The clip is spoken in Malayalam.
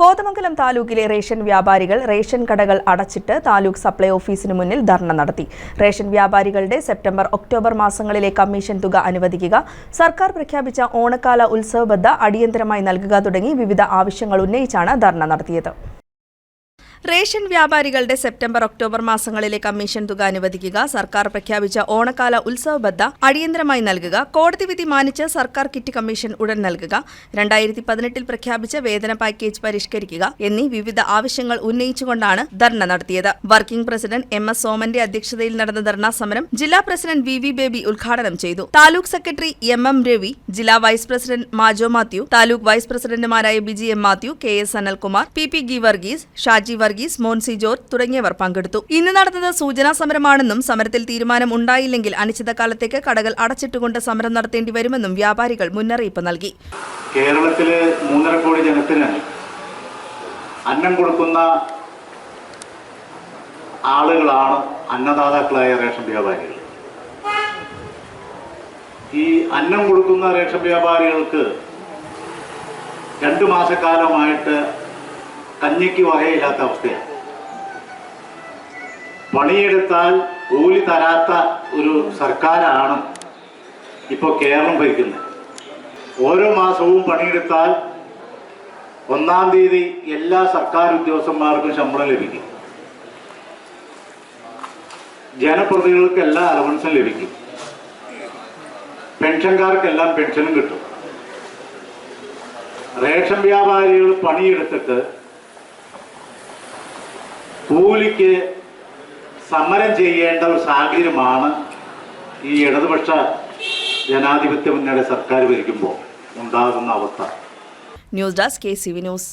കോതമംഗലം താലൂക്കിലെ റേഷൻ വ്യാപാരികൾ റേഷൻ കടകൾ അടച്ചിട്ട് താലൂക്ക് സപ്ലൈ ഓഫീസിന് മുന്നിൽ ധർണ നടത്തി. റേഷൻ വ്യാപാരികളുടെ സെപ്റ്റംബർ ഒക്ടോബർ മാസങ്ങളിലെ കമ്മീഷൻ തുക അനുവദിക്കുക സർക്കാർ പ്രഖ്യാപിച്ച ഓണക്കാല ഉത്സവബദ്ധ അടിയന്തരമായി നൽകുക തുടങ്ങി വിവിധ ആവശ്യങ്ങൾ ഉന്നയിച്ചാണ് ധർണ നടത്തിയത്. റേഷൻ വ്യാപാരികളുടെ സെപ്റ്റംബർ ഒക്ടോബർ മാസങ്ങളിലെ കമ്മീഷൻ തുക അനുവദിക്കുക സർക്കാർ പ്രഖ്യാപിച്ച ഓണക്കാല ഉത്സവബദ്ധ അടിയന്തരമായി നൽകുക കോടതി വിധി മാനിച്ച് സർക്കാർ കിറ്റ് കമ്മീഷൻ ഉടൻ നൽകുക രണ്ടായിരത്തി പതിനെട്ടിൽ പ്രഖ്യാപിച്ച വേതന പാക്കേജ് പരിഷ്കരിക്കുക എന്നീ വിവിധ ആവശ്യങ്ങൾ ഉന്നയിച്ചുകൊണ്ടാണ് ധർണ നടത്തിയത്. വർക്കിംഗ് പ്രസിഡന്റ് എം എസ് സോമന്റെ അധ്യക്ഷതയിൽ നടന്ന ധർണാ സമരം ജില്ലാ പ്രസിഡന്റ് വി വി ബേബി ഉദ്ഘാടനം ചെയ്തു. Taluk secretary M M Ravi ജില്ലാ vice president Majo Mathew taluk vice പ്രസിഡന്റുമാരായ Biji M Mathew K S Anilkumar P P ഗി വർഗീസ് ഷാജി വർഗീസ് മോൻസി ജോർജ് തുടങ്ങിയവർ പങ്കെടുത്തു. ഇന്ന് നടന്നത് സൂചനാ സമരമാണെന്നും സമരത്തിൽ തീരുമാനം ഉണ്ടായില്ലെങ്കിൽ അനിശ്ചിതകാലത്തേക്ക് കടകൾ അടച്ചിട്ടുകൊണ്ട് സമരം നടത്തേണ്ടി വരുമെന്നും വ്യാപാരികൾ മുന്നറിയിപ്പ് നൽകി. കേരളത്തിലെ മൂന്നര കോടി ജനത്തിന് അന്നം കൊടുക്കുന്ന ആളുകളാണ് അന്നദാതാക്കളായ റേഷൻ വ്യാപാരികൾ. ഈ അന്നം കൊടുക്കുന്ന റേഷൻ വ്യാപാരികൾക്ക് രണ്ടു മാസക്കാലമായിട്ട് കഞ്ഞിക്ക് വകയില്ലാത്ത അവസ്ഥയാണ്. പണിയെടുത്താൽ കൂലി തരാത്ത ഒരു സർക്കാരാണ് ഇപ്പോൾ കേരളം ഭരിക്കുന്നത്. ഓരോ മാസവും പണിയെടുത്താൽ ഒന്നാം തീയതി എല്ലാ സർക്കാർ ഉദ്യോഗസ്ഥന്മാർക്കും ശമ്പളം ലഭിക്കും. ജനപ്രതിനിധികൾക്ക് എല്ലാ അലവൻസും ലഭിക്കും. പെൻഷൻകാർക്കെല്ലാം പെൻഷനും കിട്ടും. റേഷൻ വ്യാപാരികൾ പണിയെടുത്തിട്ട് കൂലിക്ക് സമരം ചെയ്യേണ്ട ഒരു സാഹചര്യമാണ് ഈ ഇടതുപക്ഷ ജനാധിപത്യ മുന്നണി സർക്കാർ ഭരിക്കുമ്പോൾ ഉണ്ടാകുന്ന അവസ്ഥ. News desk K C V news.